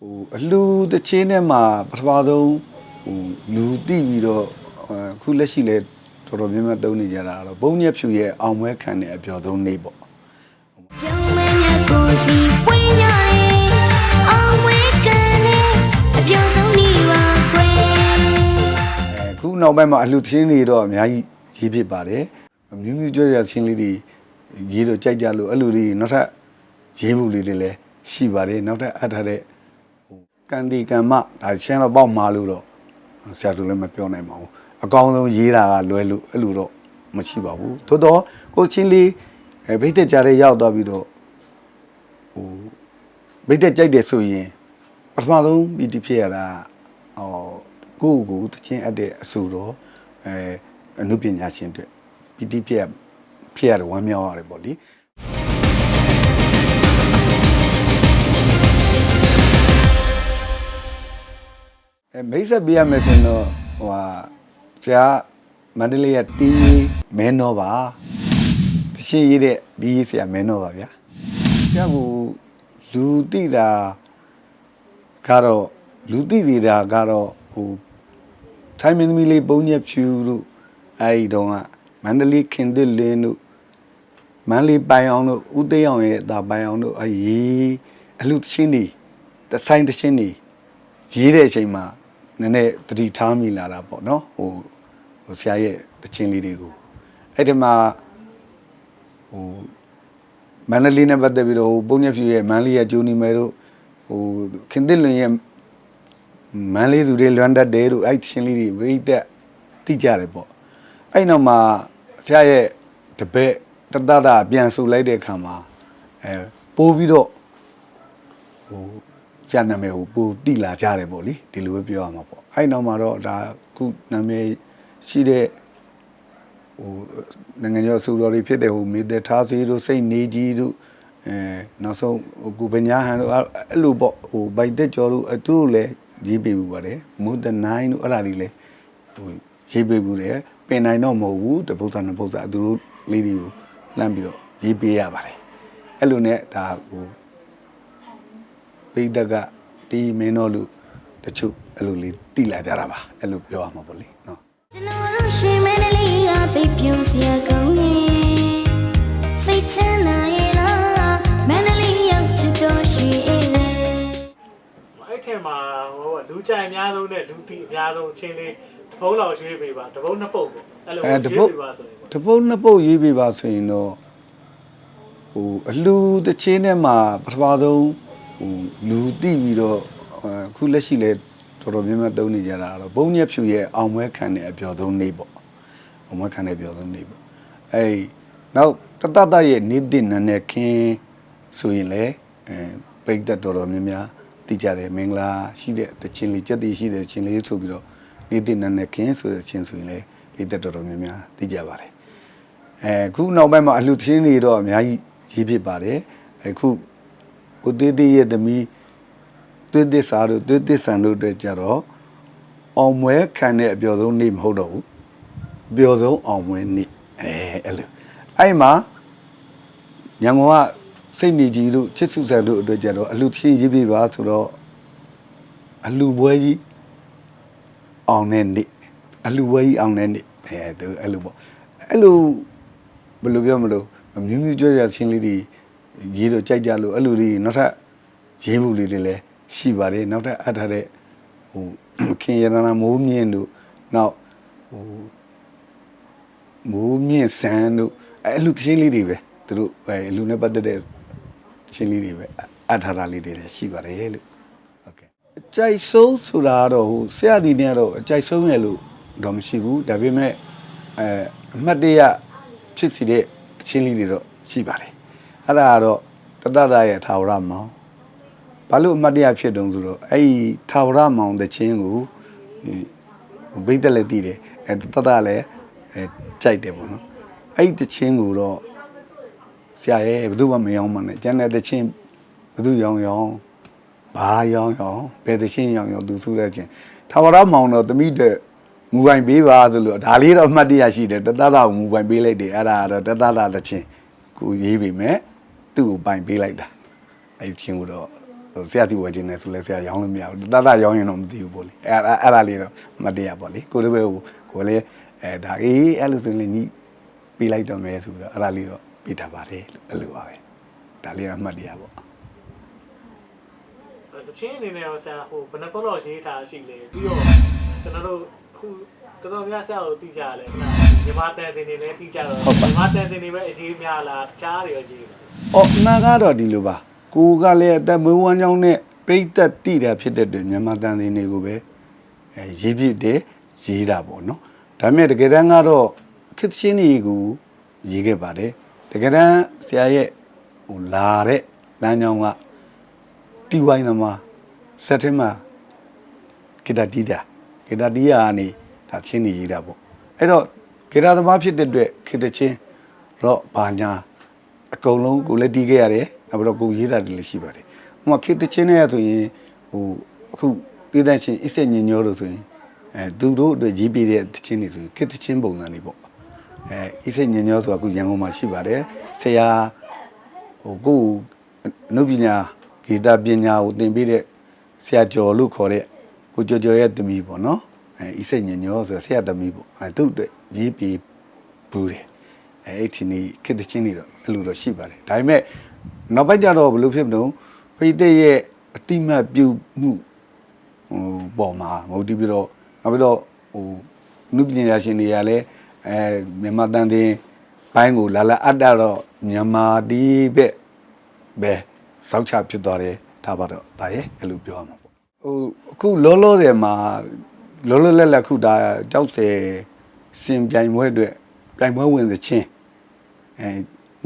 ဟိုအလှတချင်းထဲမှာပထမဆုံးဟိုလူတိပြီးတော့အခုလက်ရှိလဲတော်တော်များများသုံးနေကြတာကတော့ဘုံညက်ဖြူရဲ့အောင်ပွဲခံတဲ့အပြောဆုံးနေ့ပေါ့ပြုံးမမြတ်ကိုစီပွင့်ညတယ်အောင်ဝဲကန်နဲ့အပြုံးဆုံးနေပါခွေအဲအခုနောက်ပိုင်းမှာအလှချင်းတွေတော့အများကြီးရေးဖြစ်ပါတယ်မြူးမြူးကြွကြွချင်းလေးတွေရေးတော့ကြိုက်ကြလို့အဲ့လိုလေးနောက်ထပ်ရေးမှုလေးတွေလည်းရှိပါတယ်နောက်ထပ်အပ်ထားတဲ့ဟို ကန်ဒီကံမဒါရှင်းတော့ပေါ့မာလို့တော့ဆရာတို့လည်းမပြောနိုင်ပါဘူးအကောင်းဆုံးရေးတာကလွယ်လို့အဲ့လိုတော့မရှိပါဘူးသို့တော့ကိုချင်းလေးအဲဗိတ်တက်ကြတဲ့ရောက်တော့ပြီးတော့ဟိုဗိတ်တက်ကြိုက်တယ်ဆိုရင်ပထမဆုံးပီတိဖြစ်ရတာဟောကိုယ့်ကိုယ်တချင်းအပ်တဲ့အဆူတော့အဲအနုပညာရှင်တွေပီတိဖြစ်ရဖြစ်ရတယ်ဝမ်းမြောက်ရတယ်ပေါ့လေ အဲမိတ်ဆက်ပြရမယ်ဆိုရင်တော့ဟိုဟာဆရာမန္တလေးကတီးမဲနောပါတရှိရတဲ့ဒီဆရာမဲနောပါဗျာဆရာကလူတိတာကတော့လူတိနေတာကတော့ဟိုထိုင်းမင်းသမီးလေးပုံညက်ဖြူတို့အဲဒီတုန်းကမန္တလေးခင်သစ်လင်းတို့မန္တလေးပိုင်အောင်တို့ဦးသိန်းအောင်ရဲ့အသာပိုင်အောင်တို့အေးအလူတချင်းနေတဆိုင်တချင်းနေရေးတဲ့အချိန်မှာ နည်းနည်းတတိထားမိလာတာပေါ့နော်ဟိုဟိုဆရာရဲ့တခြင်းလေးတွေကိုအဲ့ဒီမှာဟိုမန္တလေးနဲ့ပတ်သက်ပြီးတော့ဟိုပုံညက်ဖြူရဲ့မန္တလေးရဲ့ဂျူနီမဲတို့ဟိုခင်သစ်လွင်ရဲ့မန္တလေးသူတွေလွမ်းတတ်တယ်တို့အဲ့တခြင်းလေးတွေဝိတက်တိကြတယ်ပေါ့အဲ့နောက်မှာဆရာရဲ့တပည့်တတတာပြန်ဆူလိုက်တဲ့အခါမှာအဲပိုးပြီးတော့ဟို ဆရာနာမည်ကိုပိုတိလာကြတယ်ပေါ့လေဒီလိုပဲပြောရမှာပေါ့အဲ့နောက်မှာတော့ဒါခုနာမည်ရှိတဲ့ဟိုနိုင်ငံကျော်စူတော်တွေဖြစ်တဲ့ဟိုမေတ္တာထားစီတို့စိတ်နေကြီးတို့အဲနောက်ဆုံးဟိုကုပညာဟန်တို့အဲ့အဲ့လိုပေါ့ဟိုဘိုင်တက်ကျော်တို့အတူလည်းရေးပေးဘူးပါတယ်မုဒ္ဒနိုင်တို့အဲ့ဒါတွေလည်းဟိုရေးပေးဘူးတယ်ပင်နိုင်တော့မဟုတ်ဘူးတပု္ပ္ပာနပု္ပ္ပာသူတို့လေးတွေကိုလှမ်းပြီးတော့ရေးပေးရပါတယ်အဲ့လိုနဲ့ဒါဟို ပိဋကတီးမင်းတို့လူတချို့အဲ့လိုလေးတိလာကြတာပါအဲ့လိုပြောရမှာပေါ့လေနော်ကျွန်တော်တို့ရွှေမန္တလေးကသိပ်ပြုံးစရာကောင်းနေစိတ်ချမ်းသာရဲ့လားမန္တလေးရောက်ချစ်တော်ရွှေအေးလားအဲ့ထက်မှာဟိုလူကြိုင်အများဆုံးနဲ့လူတီအများဆုံးအချင်းလေးတစ်ပုံးလောက်ရွေးပေးပါတစ်ပုံးနှစ်ပုတ်ပေါ့အဲ့လိုအဲရွေးတပုတ်ပေးပါဆိုရင်ပေါ့တပုတ်နှစ်ပုတ်ရေးပြပါဆိုရင်တော့ဟိုအလှတချင်းထဲမှာပထမဆုံး ဟိုလူတိပြီးတော့အခုလက်ရှိလဲတော်တော်များများသုံးနေကြတာကတော့ဘုံညက်ဖြူရဲ့အောင်ပွဲခံတဲ့အပြောဆုံးနေ့ပေါ့အောင်ပွဲခံတဲ့အပြောဆုံးနေ့ပေါ့အဲဒီနောက်တတတရဲ့နေတိနနဲ့ခင်းဆိုရင်လေအဲပိတ်သက်တော်တော်များများသိကြတယ်မင်္ဂလာရှိတဲ့တခြင်းလေးကြက်တီရှိတဲ့ခြင်းလေးဆိုပြီးတော့နေတိနနဲ့ခင်းဆိုတဲ့ခြင်းဆိုရင်လေပိတ်သက်တော်တော်များများသိကြပါတယ်အဲခုနောက်ပိုင်းမှာအလှသင်းတွေတော့အများကြီးရေးဖြစ်ပါတယ်အခု ကိုသေးသေးရဲ့သမီးသွေးသစ္စာတို့သွေးသစ္ဆန်တို့အတွက်ကြတော့အောင်မွဲခံတဲ့အပျော်ဆုံးနေ့မဟုတ်တော့ဘူးအပျော်ဆုံးအောင်မွဲနေ့အဲအဲ့လိုအဲ့မှာညံကုန်ကစိတ်နေကြီးတို့ချစ်စုဆန်တို့အတွက်ကြတော့အလှသင်းရေးပြပါဆိုတော့အလှပွဲကြီးအောင်တဲ့နေ့အလှပွဲကြီးအောင်တဲ့နေ့အဲသူအဲ့လိုပေါ့အဲ့လိုဘယ်လိုပြောမလို့မြူးမြူးကြွကြွချင်းလေးတွေ ရေးတော့ကြိုက်ကြလို့အဲ့လိုလေးနောက်ထပ်ရေးမှုလေးတွေလည်းရှိပါတယ်နောက်ထပ်အပ်ထားတဲ့ဟိုခင်ရတနာမိုးမြင့်တို့နောက်ဟိုမိုးမြင့်ဆန်းတို့အဲ့လိုချင်းလေးတွေပဲသူတို့အဲလူနဲ့ပတ်သက်တဲ့ချင်းလေးတွေပဲအပ်ထားတာလေးတွေလည်းရှိပါတယ်လို့ဟုတ်ကဲ့အကြိုက်ဆုံးဆိုတာကတော့ဟိုဆရာဒီနဲ့ကတော့အကြိုက်ဆုံးရဲ့လို့တော့မရှိဘူးဒါပေမဲ့အဲအမှတ်တရဖြစ်စီတဲ့ချင်းလေးတွေတော့ရှိပါတယ် အဲ့ဒါကတော့တတတရဲ့ထာဝရမောင်ဘာလို့အမှတ်တရဖြစ်တုံးဆိုတော့အဲ့ဒီထာဝရမောင်တဲ့ချင်းကိုဘိတ်တက်လည်းတည်တယ်အဲတတလည်းအဲကြိုက်တယ်ပေါ့နော်အဲ့ဒီတချင်းကိုတော့ဆရာရဲ့ဘယ်သူမှမယောင်းမနဲ့ကျန်တဲ့တချင်းဘယ်သူယောင်းယောင်းဘာယောင်းယောင်းဘယ်တချင်းယောင်းယောင်းသူဆိုတဲ့ချင်းထာဝရမောင်တော့တမိတဲ့မူပိုင်ပေးပါဆိုလို့ဒါလေးတော့အမှတ်တရရှိတယ်တသတာကိုမူပိုင်ပေးလိုက်တယ်အဲ့ဒါကတော့တသတာသချင်းကိုရေးပြီမဲ့ သူ့ကိုပိုင်ပေးလိုက်တာအဲ့ဒီချင်းကိုတော့ဟိုဆရာစီဝယ်ခြင်းနဲ့ဆိုလဲဆရာရောင်းလို့မရဘူးတတ်တတ်ရောင်းရင်တော့မသိဘူးပေါ့လေအဲ့အဲ့အဲ့ဒါလေးတော့မတရားပေါ့လေကိုတပည့်ကိုကိုလည်းအဲဒါအေးအဲ့လိုဆိုရင်လည်းညီပေးလိုက်တော့မယ်ဆိုပြီးတော့အဲ့ဒါလေးတော့ပေးတာပါတယ်လို့အဲ့လိုပါပဲဒါလေးတော့မှတ်တရားပေါ့တချင်းအနေနဲ့ရောဆရာဟိုဘယ်နှခုတော့ရေးထားရှိလဲပြီးတော့ကျွန်တော်တို့ခုတော်တော်များဆရာကိုသိကြရတယ်ခဏမြန်မာတန်စင်တွေလည်းသိကြတော့မြန်မာတန်စင်တွေပဲအရေးများလားတခြားတွေရောရေးလား။ အော်အမှန်ကတော့ဒီလိုပါ။ကိုကလည်းအသက်မွေးဝမ်းကြောင်းနဲ့ပြိသက်တည်တာဖြစ်တဲ့အတွက်မြန်မာတန်စင်တွေကိုပဲအဲရေးပြတယ်ရေးတာပေါ့နော်။ဒါပေမဲ့တကယ်တမ်းကတော့ခစ်ချင်းတွေကိုရေးခဲ့ပါတယ်။တကယ်တမ်းဆရာရဲ့ဟိုလာတဲ့လမ်းကြောင်းကတီဝိုင်းသမားစက်ထင်မှာဂီတာတီးတာဂီတာတီးရကနေဒါချင်းနေရေးတာပေါ့။အဲ့တော့ဂီတာသမားဖြစ်တဲ့အတွက်ခေတ္တချင်းတော့ဘာညာ အကုန်လုံးကိုလည်းတီးခဲ့ရတယ်နောက်ပြီးတော့ကိုရေးတာတွေလည်းရှိပါတယ်။ဟိုမှာခေတ္တချင်းနဲ့ဆိုရင်ဟိုအခုပြည်သက်ချင်းအစ်ဆက်ညင်ညောလို့ဆိုရင်အဲသူတို့အတွက်ရေးပြတဲ့တချင်းတွေဆိုရင်ခေတ္တချင်းပုံစံလေးပေါ့။အဲအစ်ဆက်ညင်ညောဆိုတာအခုရန်ကုန်မှာရှိပါတယ်။ဆရာဟိုကိုအနုပညာဂီတပညာကိုသင်ပေးတဲ့ဆရာကျော်လို့ခေါ်တဲ့ကိုကျော်ကျော်ရဲ့သမီးပေါ့နော်။အဲအစ်ဆက်ညင်ညောဆိုတာဆရာသမီးပေါ့။အဲသူ့အတွက်ရေးပြဘူးတယ်။အဲအဲ့ဒီနေ့ခေတ္တချင်းတွေတော့ အဲ့လိုတော့ရှိပါတယ်ဒါပေမဲ့နောက်ပိုင်းကျတော့ဘယ်လိုဖြစ်မလို့ပိသက်ရဲ့အတိမတ်ပြုမှုဟိုပေါ်မှာမဟုတ်ဒီပြီးတော့နောက်ပြီးတော့ဟိုနုပညာရှင်တွေကလည်းအဲမြန်မာတန်တင်ဘိုင်းကိုလာလာအပ်တာတော့မြန်မာဒီဘက်ပဲစောက်ချဖြစ်သွားတယ်ဒါပါတော့ဒါရဲ့အဲ့လိုပြောရမှာပေါ့ဟိုအခုလောလောဆယ်မှာလောလောလတ်လတ်ခုဒါကြောက်တယ်စင်ပြိုင်ပွဲအတွက်ပြိုင်ပွဲဝင်သချင်းအဲ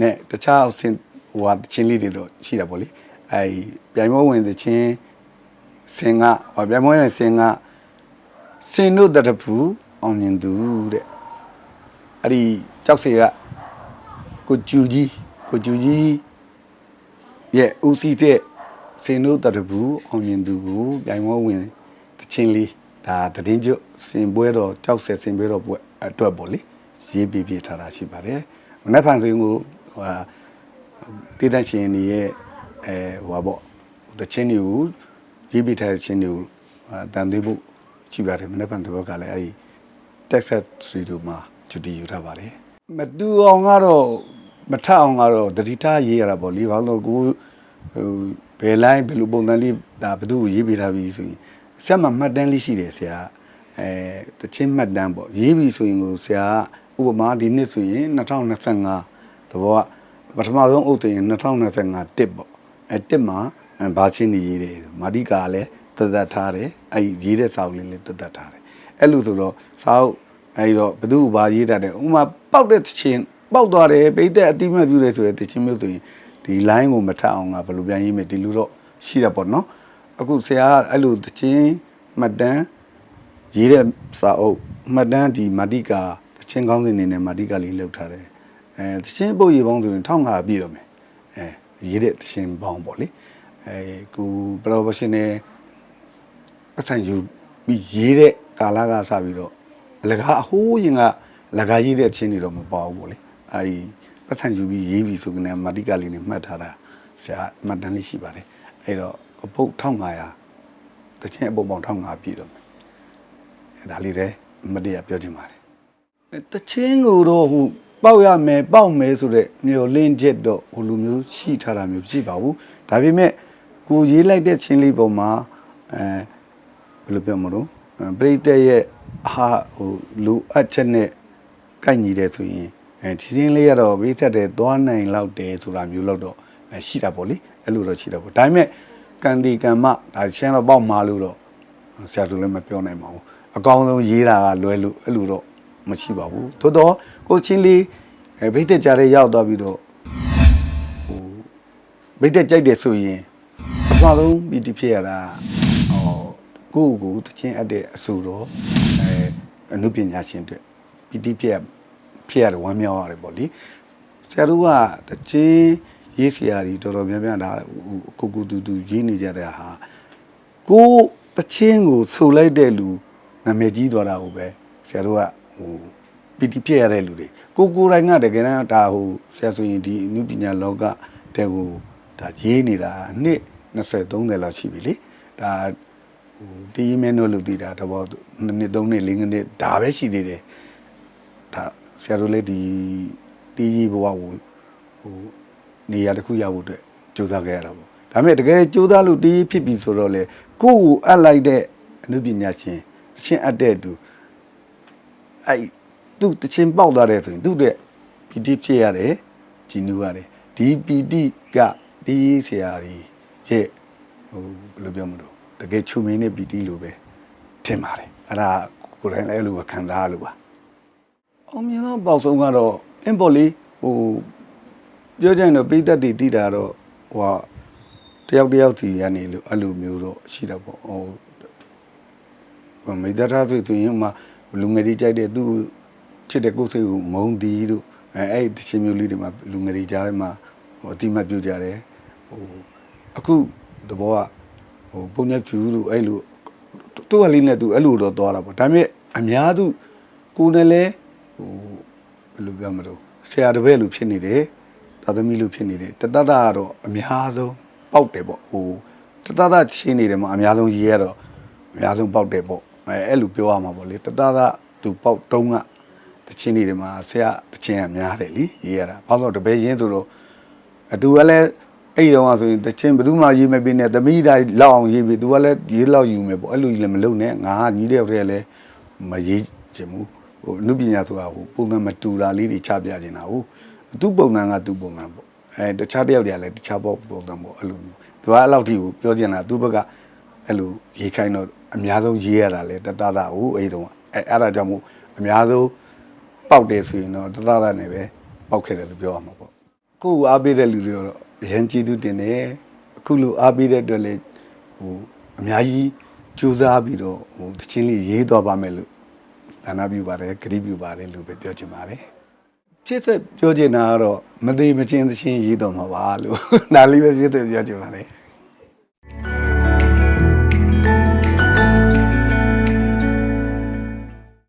နဲ့တခြားအဆင်ဟိုဟာတချင်းလေးတွေတော့ရှိတာပေါ့လေအဲပြိုင်ပွဲဝင်သချင်းစင်ကဟောပြိုင်ပွဲဝင်စင်ကစင်တို့တရဖူအောင်မြင်သူတဲ့အဲ့ဒီကြောက်စေကကိုကျူကြီးကိုကျူကြီးရဲ့ဦးစီးတဲ့စင်တို့တရဖူအောင်မြင်သူကိုပြိုင်ပွဲဝင်သချင်းလေးဒါသတင်းကျွတ်စင်ပွဲတော့ကြောက်စေစင်ပွဲတော့ပွဲအတွက်ပေါ့လေရေးပြပြထားတာရှိပါတယ်မနေ့ဖန်ဆိုရင်ကို ဟိုဟာတည်တဲ့ရှင်တွေရဲ့အဲဟိုဟာပေါ့တချင်းတွေကိုရေးပြထားတဲ့ချင်းတွေကိုအာတန်သေးဖို့ကြည့်ပါတယ်မနေ့ဖန်တစ်ဘက်ကလည်းအဲဒီ Texas စီတို့မှာဂျူတီယူထားပါတယ်မတူအောင်ကတော့မထအောင်ကတော့တတိထားရေးရတာပေါ့လေဘာလို့လဲကိုဟိုဘယ်လိုင်းဘယ်လိုပုံစံလေးဒါဘယ်သူကိုရေးပြထားပြီဆိုရင်ဆက်မှာမှတ်တမ်းလေးရှိတယ်ဆရာအဲတချင်းမှတ်တမ်းပေါ့ရေးပြီဆိုရင်ကိုဆရာကဥပမာဒီနှစ်ဆိုရင်2025 တဘောကပထမဆုံးအုပ်တင်2025တစ်ပေါ့အဲတစ်မှာအဲဘာချင်းနေရေးတယ်မာဒီကာလည်းတသက်ထားတယ်အဲရေးတဲ့စာအုပ်လေးလည်းတသက်ထားတယ်အဲ့လိုဆိုတော့စာအုပ်အဲဒီတော့ဘယ်သူ့ဘာရေးတတ်တယ်ဥပမာပောက်တဲ့ချင်းပောက်သွားတယ်ပိတ်တဲ့အတိမတ်ပြုတယ်ဆိုတဲ့တချင်းမျိုးဆိုရင်ဒီ line ကိုမထအောင်ကဘယ်လိုပြန်ရေးမယ်ဒီလိုတော့ရှိတာပေါ့နော်အခုဆရာကအဲ့လိုတချင်းမှတ်တမ်းရေးတဲ့စာအုပ်မှတ်တမ်းဒီမာတိကာတချင်းကောင်းစဉ်နေနဲ့မာတိကာလေးလောက်ထားတယ် အဲတချင်းပုတ်ရေပေါင်းဆိုရင်1500ပြည့်တော့မယ်အဲရေးတဲ့တချင်းပေါင်းပေါ့လေအဲကို professional အဆိုင်ယူပြီးရေးတဲ့ကာလကစပြီးတော့အလကားအဟိုးရင်ကလကားရေးတဲ့ချင်းတွေတော့မပေါ့ဘူးပေါ့လေအဲဒီပတ်ဆိုင်ယူပြီးရေးပြီးဆိုကနေမာတိကာလေးနဲ့မှတ်ထားတာဆရာမှတ်တမ်းလေးရှိပါတယ်အဲတော့အပုတ်1500တချင်းအပုတ်ပေါင်း1500ပြည့်တော့မယ်အဲဒါလေးလည်းမတရားပြောချင်ပါတယ်အဲတချင်းကိုတော့ဟို ပေါက်ရမယ်ပေါက်မယ်ဆိုတဲ့မျိုးလင်းချက်တော့ဟိုလူမျိုးရှိထားတာမျိုးရှိပါဘူးဒါပေမဲ့ကိုရေးလိုက်တဲ့ချင်းလေးပုံမှာအဲဘယ်လိုပြောမလို့အဲပရိသတ်ရဲ့ဟာဟိုလူအပ်ချက်နဲ့ကိုက်ညီတယ်ဆိုရင်အဲဒီချင်းလေးကတော့ပရိသတ်တွေသွားနိုင်လောက်တယ်ဆိုတာမျိုးလောက်တော့အဲရှိတာပေါ့လေအဲ့လိုတော့ရှိတာပေါ့ဒါပေမဲ့ကံဒီကံမဒါချင်းတော့ပေါက်မှာလို့တော့ဆရာတို့လည်းမပြောနိုင်ပါဘူးအကောင်းဆုံးရေးတာကလွယ်လို့အဲ့လိုတော့ မရှိပါဘူးသို့တော့ကိုချင်းလေးအဲဗိတ်တက်ကြတဲ့ရောက်သွားပြီးတော့ဟိုဗိတ်တက်ကြိုက်တယ်ဆိုရင်အမှန်ဆုံးပီတိဖြစ်ရတာဟောကိုယ့်ကိုယ်တချင်းအပ်တဲ့အဆူတော့အဲအနုပညာရှင်တွေပီတိဖြစ်ရဖြစ်ရတယ်ဝမ်းမြောက်ရတယ်ပေါ့လေဆရာတို့ကတချင်းရေးဆရာကြီးတော်တော်များများဒါဟိုကိုကိုတူတူရေးနေကြတဲ့ဟာကိုတချင်းကိုဆိုလိုက်တဲ့လူနာမည်ကြီးသွားတာကိုပဲဆရာတို့က ဟိုပီတိပြည့်ရတဲ့လူတွေကိုကိုယ်တိုင်ကတကယ်တမ်းဒါဟိုဆရာဆိုရင်ဒီအနုပညာလောကတဲ့ကိုဒါရေးနေတာနှစ်20 30လောက်ရှိပြီလေဒါဟိုတီးမဲနို့လို့တည်တာတော့နှစ်နှစ်သုံးနှစ်လေးနှစ်ဒါပဲရှိသေးတယ်ဒါဆရာတို့လည်းဒီတီးကြီးဘဝကိုဟိုနေရာတစ်ခုရဖို့အတွက်ကြိုးစားခဲ့ရတာပေါ့ဒါပေမဲ့တကယ်ကြိုးစားလို့တီးကြီးဖြစ်ပြီဆိုတော့လေကိုယ့်ကိုအပ်လိုက်တဲ့အနုပညာရှင်အချင်းအပ်တဲ့သူ အဲ့သူတချင်းပေါက်သွားတယ်ဆိုရင်သူ့တဲ့ပီတိဖြစ်ရတယ်ဂျီနူရတယ်ဒီပီတိကတီးဆရာကြီးရဲ့ဟိုဘယ်လိုပြောမလို့တကယ်ချုံမင်းနဲ့ပီတိလိုပဲထင်ပါတယ်အဲ့ဒါကိုယ်တိုင်လည်းအဲ့လိုပဲခံစားရလို့ပါအောင်မြင်တော့ပေါက်ဆုံးကတော့အင်ပေါ်လီဟိုပြောကြရင်တော့ပိသက်တီတိတာတော့ဟိုတယောက်တယောက်စီရနေလို့အဲ့လိုမျိုးတော့ရှိတော့ပေါ့ဟိုဟိုမိသားထားဆိုသူရင်မှ လူငယ်တွေကြိုက်တဲ့သူချစ်တဲ့ကိုယ်စိတ်ကိုမုန်းတီးတို့အဲအဲ့ဒီတချင်းမျိုးလေးတွေမှာလူငယ်တွေကြားထဲမှာဟိုအတိမတ်ပြုကြတယ်ဟိုအခုတဘောကဟိုပုံညက်ဖြူလို့အဲ့လိုသူ့အလေးနဲ့သူအဲ့လိုတော့သွားတာပေါ့ဒါပေမဲ့အများသူကိုယ်နဲ့လဲဟိုဘယ်လိုပြောမလို့ဆရာတပည့်လိုဖြစ်နေတယ်သာသမီလိုဖြစ်နေတယ်တတတကတော့အများဆုံးပေါက်တယ်ပေါ့ဟိုတတတချင်းနေတယ်မှာအများဆုံးရေးရတော့အများဆုံးပေါက်တယ်ပေါ့ အဲအဲ့လိုပြောရမှာပေါ့လေတတသာသူပေါက်တုံးကတချင်းတွေမှာဆရာတချင်းကများတယ်လीရေးရတာဘာလို့တပည့်ရင်းဆိုတော့အတူကလည်းအဲ့ဒီတော့ဆိုရင်တချင်းဘယ်သူမှရေးမပေးနဲ့သမီးတိုင်းလောက်အောင်ရေးပေးသူကလည်းရေးလောက်ယူမယ်ပေါ့အဲ့လိုကြီးလည်းမလုပ်နဲ့ငါကညီတဲ့ယောက်တည်းလည်းမရေးချင်ဘူးဟိုအနုပညာဆိုတာဟိုပုံစံမတူတာလေးတွေချပြနေတာဟုတ်သူ့ပုံစံကသူ့ပုံစံပေါ့အဲတခြားတယောက်တည်းကလည်းတခြားပေါ့ပုံစံပေါ့အဲ့လိုမျိုးသူကအဲ့လောက်ထိကိုပြောချင်တာသူ့ဘက်က အဲ့လိုရေးခိုင်းတော့အများဆုံးရေးရတာလေတတတာဟိုအဲ့တုန်းကအဲအဲ့ဒါကြောင့်မို့အများဆုံးပေါက်တယ်ဆိုရင်တော့တတတာနဲ့ပဲပေါက်ခဲ့တယ်လို့ပြောရမှာပေါ့ကိုယ်အားပေးတဲ့လူတွေတော့အရင်ကြည့်သူတင်တယ်အခုလိုအားပေးတဲ့အတွက်လေဟိုအများကြီးကြိုးစားပြီးတော့ဟိုတချင်းလေးရေးတော့ပါမယ်လို့ဒါနာပြုပါတယ်ဂရိပြုပါတယ်လို့ပဲပြောချင်ပါတယ်ချစ်ဆက်ပြောချင်တာကတော့မသေးမချင်းသချင်းရေးတော့မှာပါလို့ဒါလေးပဲပြည့်တဲ့ပြောချင်ပါတယ်